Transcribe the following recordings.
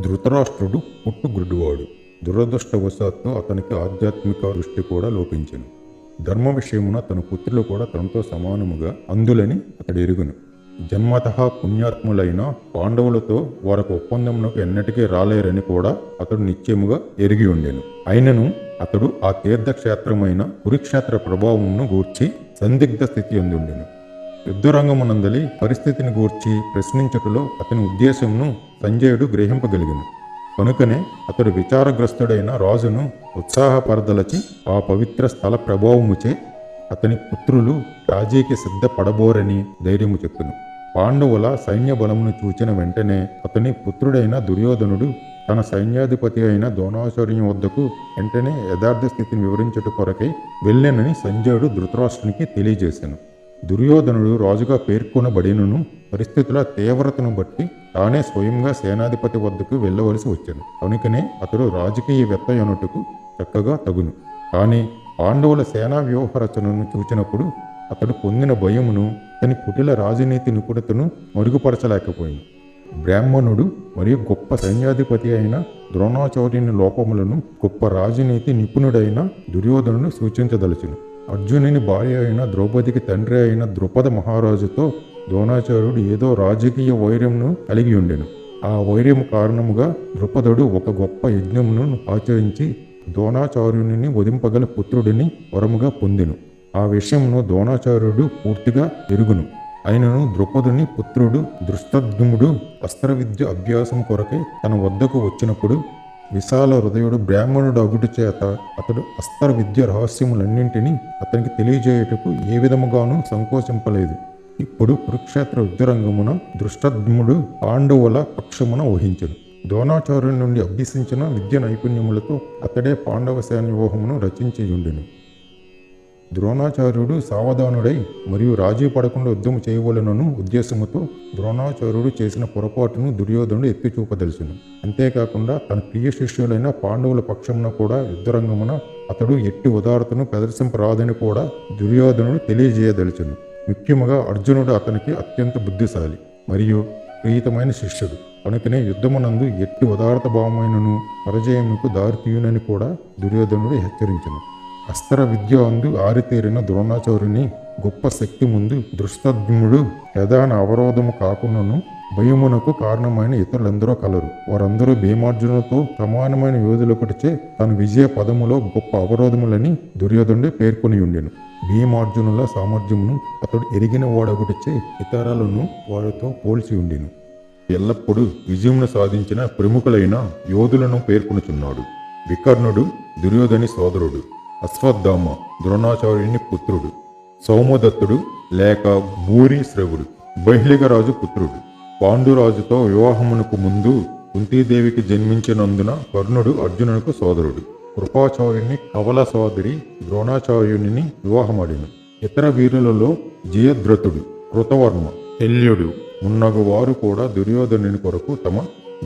ధృతరాష్ట్రుడు పుట్టుగుడ్డువాడు దురదృష్టవశాత్తు అతనికి ఆధ్యాత్మిక దృష్టి కూడా లోపించను. ధర్మ విషయమున తన పుత్రులు కూడా తనతో సమానముగా అందులని అతడు ఎరుగును. జన్మత పుణ్యాత్ములైన పాండవులతో వారికి ఒప్పందమునకు ఎన్నటికీ రాలేరని కూడా అతడు నిశ్చయముగా ఎరిగి ఉండెను. అయినను అతడు ఆ తీర్థక్షేత్రమైన కురుక్షేత్ర ప్రభావమును గూర్చి సందిగ్ధ స్థితి అందుండెను యుద్ధరంగమునందలి పరిస్థితిని గూర్చి ప్రశ్నించుటలో అతని ఉద్దేశంను సంజయుడు గ్రహింపగలిగిన. కనుకనే అతడు విచారగ్రస్తుడైన రాజును ఉత్సాహపరదలచి ఆ పవిత్ర స్థల ప్రభావముచే అతని పుత్రులు రాజీకి సిద్ధపడబోరని ధైర్యము చెప్పును. పాండవుల సైన్య బలమును చూచిన వెంటనే అతని పుత్రుడైన దుర్యోధనుడు తన సైన్యాధిపతి అయిన ద్రోణాచార్యం వద్దకు వెంటనే యథార్థ స్థితిని వివరించుట కొరకై వెళ్ళానని సంజయుడు ధృతరాష్ట్రునికి తెలియజేశాను దుర్యోధనుడు రాజుగా పేర్కొనబడినను పరిస్థితుల తీవ్రతను బట్టి తానే స్వయంగా సేనాధిపతి వద్దకు వెళ్ళవలసి వచ్చాను. కనుకనే అతడు రాజకీయవేత్త అనుటకు చక్కగా తగును. కానీ పాండవుల సేనా వ్యూహ రచనను చూచినప్పుడు అతడు పొందిన భయమును తన కుటిల రాజనీతి నిపుణతను మరుగుపరచలేకపోయింది బ్రాహ్మణుడు మరియు గొప్ప సైన్యాధిపతి అయిన ద్రోణాచార్యుని లోపములను గొప్ప రాజనీతి నిపుణుడైన దుర్యోధనుడు సూచించదలచును. అర్జునుని భార్య అయిన ద్రౌపదికి తండ్రి అయిన ద్రుపద మహారాజుతో ద్రోణాచార్యుడు ఏదో రాజకీయ వైర్యంను కలిగి ఉండెను. ఆ వైర్యం కారణముగా ద్రుపదుడు ఒక గొప్ప యజ్ఞమును ఆచరించి ద్రోణాచార్యుని వధింపగల పుత్రుడిని వరముగా పొందెను. ఆ విషయమును ద్రోణాచార్యుడు పూర్తిగా ఎరుగును. అయినను ద్రుపదుని పుత్రుడు దృష్టద్యుముడు అస్త్ర విద్య అభ్యాసం కొరకై తన వద్దకు వచ్చినప్పుడు విశాల హృదయుడు బ్రాహ్మణుడు అగుటి చేత అతడు అస్తర విద్య రహస్యములన్నింటినీ అతనికి తెలియజేయుటకు ఏ విధముగానూ సంకోచింపలేదు. ఇప్పుడు కురుక్షేత్ర యుద్ధరంగమున దృష్టద్ముడు పాండవుల పక్షమున ఊహించను ద్రోణాచార్యుల నుండి అభ్యసించిన విద్య నైపుణ్యములతో అతడే పాండవ సేన వ్యూహమును రచించి ఉండెను ద్రోణాచార్యుడు సావధానుడై మరియు రాజీ పడకుండా యుద్ధము చేయవలనను ఉద్దేశముతో ద్రోణాచార్యుడు చేసిన పొరపాటును దుర్యోధనుడు ఎత్తి చూపదలుచును అంతేకాకుండా తన ప్రియ శిష్యులైన పాండవుల పక్షమున కూడా యుద్ధరంగమున అతడు ఎట్టి ఉదారతను ప్రదర్శింపరాదని కూడా దుర్యోధనుడు తెలియజేయదలిచెను. ముఖ్యముగా అర్జునుడు అతనికి అత్యంత బుద్ధిశాలి మరియు ప్రీతమైన శిష్యుడు. కనుకనే యుద్ధమునందు ఎట్టి ఉదారత భావమైనను పరజయముకు దారితీయునని కూడా దుర్యోధనుడు హెచ్చరించను. అస్త్ర విద్య అందు ఆరితేరిన ద్రోణాచార్యుని గొప్ప శక్తి ముందు దృష్టద్యుముడు ప్రధాన అవరోధము కాకుండాను భయమునకు కారణమైన ఇతరులందరూ కలరు. వారందరూ భీమార్జునులతో సమానమైన యోధులొకటిచే తన విజయ పదములో గొప్ప అవరోధములని దుర్యోధనుడు పేర్కొని ఉండెను. భీమార్జునుల సామర్థ్యమును అతడు ఎరిగిన వాడొకటిచే ఇతరులను వారితో పోల్చి ఉండెను. ఎల్లప్పుడూ విజయమును సాధించిన ప్రముఖులైన యోధులను పేర్కొనుచున్నాడు. వికర్ణుడు దుర్యోధని సోదరుడు. అశ్వత్థామ ద్రోణాచార్యుని పుత్రుడు. సౌమదత్తుడు లేక భూరి శ్రవుడు బహిళిగరాజు పుత్రుడు. పాండురాజుతో వివాహమునకు ముందు కుంతీదేవికి జన్మించినందున కర్ణుడు అర్జునునికి సోదరుడు. కృపాచార్యుని కవల సోదరి ద్రోణాచార్యుని వివాహమాడిను. ఇతర వీరులలో జయద్రతుడు కృతవర్మ శల్యుడు మున్నగు వారు కూడా దుర్యోధనుని కొరకు తమ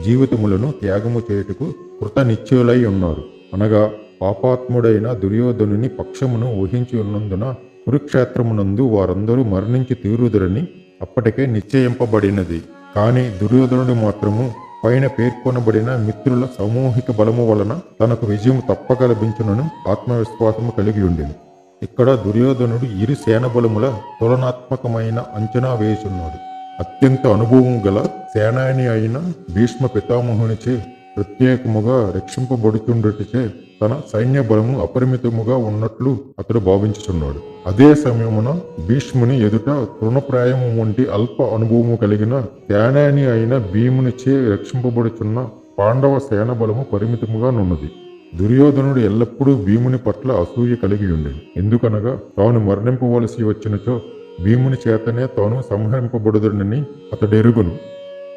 జీవితములను త్యాగము చేయుటకు కృత నిశ్చయులై ఉన్నారు. అనగా పాపాత్ముడైన దుర్యోధనుని పక్షమును ఊహించి ఉన్నందున కురుక్షేత్రమునందు వారందరూ మరణించి తీరుదురని అప్పటికే నిశ్చయింపబడినది. కానీ దుర్యోధనుడు మాత్రము పైన పేర్కొనబడిన మిత్రుల సామూహిక బలము వలన తనకు విజయం తప్పక లభించునను ఆత్మవిశ్వాసము కలిగి ఉండేది ఇక్కడ దుర్యోధనుడు ఇరు సేన బలముల తులనాత్మకమైన అంచనా వేసున్నాడు అత్యంత అనుభవం గల సేనాని అయిన భీష్మ పితామహునిచే ప్రత్యేకముగా రక్షింపబడుతుండటచే తన సైన్య బలము అపరిమితముగా ఉన్నట్లు అతడు భావించుచున్నాడు. అదే సమయమున భీష్ముని ఎదుట తృణప్రాయము వంటి అల్ప అనుభవము కలిగిన సేనాని అయిన భీమునిచే రక్షింపబడుచున్న పాండవ సేన బలము పరిమితముగా నున్నది. దుర్యోధనుడు ఎల్లప్పుడూ భీముని పట్ల అసూయ కలిగి ఉండేది ఎందుకనగా తాను మరణింపవలసి వచ్చినచో భీముని చేతనే తాను సంహరింపబడుదనని అతడెరుగును.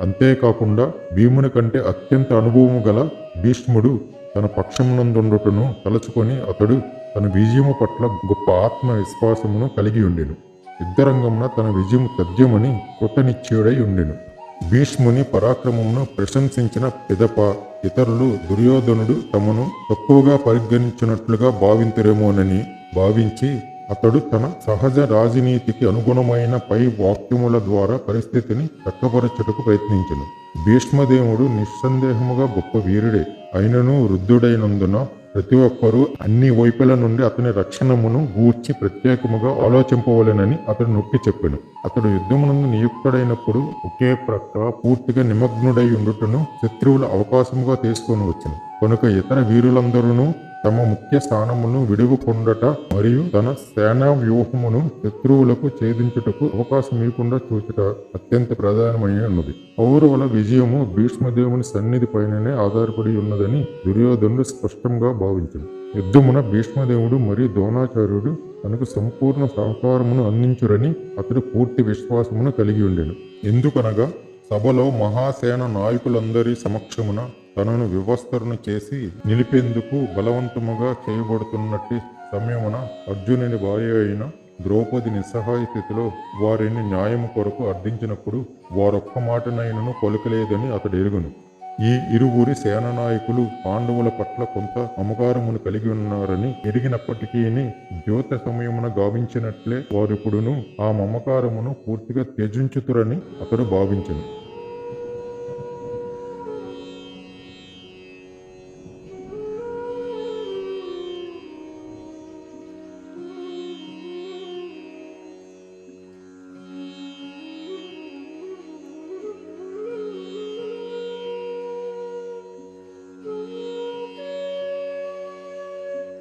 అంతేకాకుండా భీముని కంటే అత్యంత అనుభవము గల భీష్ముడు తన పక్షమునందుండుటను తలుచుకొని అతడు తన విజయము పట్ల గొప్ప ఆత్మవిశ్వాసమును కలిగి ఉండెను. యుద్ధరంగమున తన విజయము తథ్యమని కృతనిశ్చయుడై ఉండెను. భీష్ముని పరాక్రమమును ప్రశంసించిన పిదప ఇతరులు దుర్యోధనుడు తమను తక్కువగా పరిగణించినట్లుగా భావింతురేమోనని భావించి అతడు తన సహజ రాజనీతికి అనుగుణమైన పై వాక్యముల ద్వారా పరిస్థితిని చక్కపరచుటకు ప్రయత్నించను. భీష్మదేవుడు నిస్సందేహముగా గొప్ప వీరుడే. అయినను వృద్ధుడైనందున ప్రతి ఒక్కరూ అన్ని వైపుల నుండి అతని రక్షణమును గూర్చి ప్రత్యేకముగా ఆలోచింపవలెనని అతడు నొక్కి చెప్పాను. అతడు యుద్ధమునందు నియుక్తుడైనప్పుడు ఒకే ప్రక్క పూర్తిగా నిమగ్నుడై ఉండుటను శత్రువుల అవకాశముగా తీసుకొని వచ్చును. కనుక ఇతర వీరులందరూ తమ ముఖ్య స్థానమును విడువకుండట మరియు తన సేనా వ్యూహమును శత్రువులకు ఛేదించుటకు అవకాశం ఇవ్వకుండా చూచుట అత్యంత ప్రధానమైనది ఉన్నది. కౌరవుల విజయము భీష్మదేవుని సన్నిధి పైననే ఆధారపడి ఉన్నదని దుర్యోధనుడు స్పష్టంగా భావించాడు. యుద్ధమున భీష్మదేవుడు మరియు ద్రోణాచార్యుడు తనకు సంపూర్ణ సహకారమును అందించురని అతడు పూర్తి విశ్వాసమును కలిగి ఉండెను. ఎందుకనగా సభలో మహాసేన నాయకులందరి సమక్షమున తనను వివస్తరణ చేసి నిలిపేందుకు బలవంతముగా చేయబడుతున్నట్టి సమయమున అర్జునుని భార్య అయిన ద్రౌపది నిస్సహాయ స్థితిలో వారిని న్యాయము కొరకు అర్థించినప్పుడు వారొక్క మాటనైనను పలుకలేదని అతడు ఎరుగును. ఈ ఇరువురి సేన నాయకులు పాండవుల పట్ల కొంత అమకారమును కలిగి ఉన్నారని ఎరిగినప్పటికీ జ్యోత సమయమున గావించినట్లే వారిప్పుడును ఆ మమకారమును పూర్తిగా త్యజించుతురని అతడు భావించను.